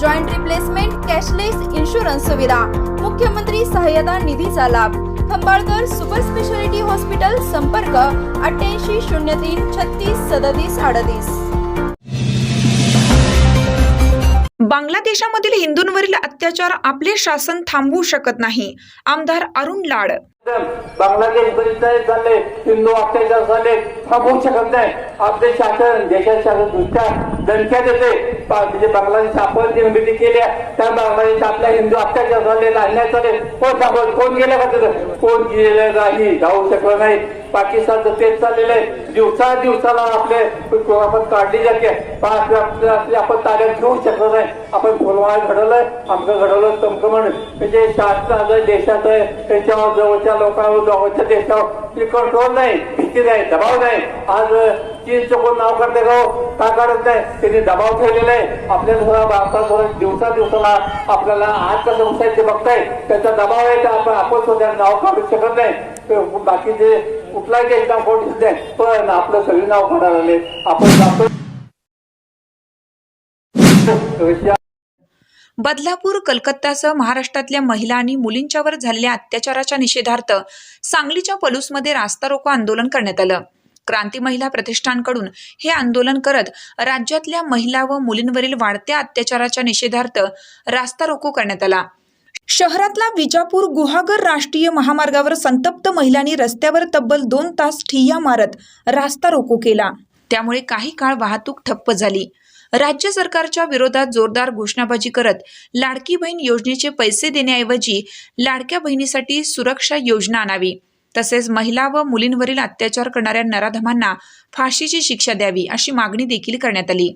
joint replacement cashless insurance सुविधा मुख्यमंत्री सहाय्यता निधीचा लाभ. खंबाळकर सुपर स्पेशालिटी हॉस्पिटल संपर्क अठ्ठ्याऐंशी शून्य तीन छत्तीस सदतीस अडतीस. बांगलादेशामधील हिंदूंवरील अत्याचार आपले शासन थांबवू शकत नाही. आमदार अरुण लाड. बांगलादेश बरीच झाले हिंदू अत्याचार झाले थांबवू शकत नाही. आपले शासन देशात शासन दुसऱ्या दणक्यात येते म्हणजे बांगलादेश आपण जी निर्मिती केली आहे, त्या बांगलादेश आपल्या हिंदू अत्याचार झाले अन्याय झाले कोण थांबवत कोण गेलं का कोण गेलं नाही जाऊ शकलं नाही. पाकिस्तानचं तेच चाललेलं आहे. दिवसा दिवसाला आपले आपण काढली जाते. पाच आपण ताब्यात घेऊ शकलो नाही. आपण फुलवाळ घडवलंय आमचं घडवलं तमकं म्हणून. म्हणजे शासनाचं देशाचं त्याच्यावर जवळच्या लोकांवर जवळच्या देशावर कंट्रोल नाही भीती नाही दबाव नाही. आज चीनचं कोण नाव करते गाव का काढत नाही? त्यांनी दबाव ठेवलेला आहे. आपल्या थोडा भारतात थोडा दिवसा दिवसाला आपल्याला आज कसं बघताय ते बघताय. त्याचा दबाव आहे तर आपण आपण सुद्धा नाव काढू शकत नाही. बाकीचे कुठलाही देश नाव काढू शकत नाही पण आपलं सगळी नाव काढायला आले आपण जातो बदलापूर कलकत्तासह महाराष्ट्रातल्या महिला आणि मुलींच्यावर झालेल्या अत्याचाराच्या निषेधार्थ सांगलीच्या पलूसमध्ये रास्ता रोको आंदोलन करण्यात आलं. क्रांती महिला प्रतिष्ठानकडून हे आंदोलन करत राज्यातल्या महिला व मुलींवरील वाढत्या अत्याचाराच्या निषेधार्थ रास्ता रोको करण्यात आला. शहरातला विजापूर गुहागर राष्ट्रीय महामार्गावर संतप्त महिलांनी रस्त्यावर तब्बल दोन तास ठिय्या मारत रास्ता रोको केला. त्यामुळे काही काळ वाहतूक ठप्प झाली. राज्य सरकारच्या विरोधात जोरदार घोषणाबाजी करत लाडकी बहीण योजनेचे पैसे देण्याऐवजी लाडक्या बहिणीसाठी सुरक्षा योजना आणावी. तसेच महिला व मुलींवरील अत्याचार करणाऱ्या नराधमांना फाशीची शिक्षा द्यावी अशी मागणी देखील करण्यात आली.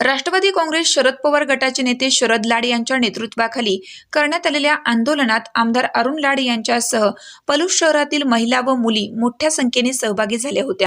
राष्ट्रवादी काँग्रेस शरद पवार गटाचे नेते शरद लाड यांच्या नेतृत्वाखाली करण्यात आलेल्या आंदोलनात आमदार अरुण लाड यांच्यासह पलूस शहरातील महिला व मुली मोठ्या संख्येने सहभागी झाल्या होत्या.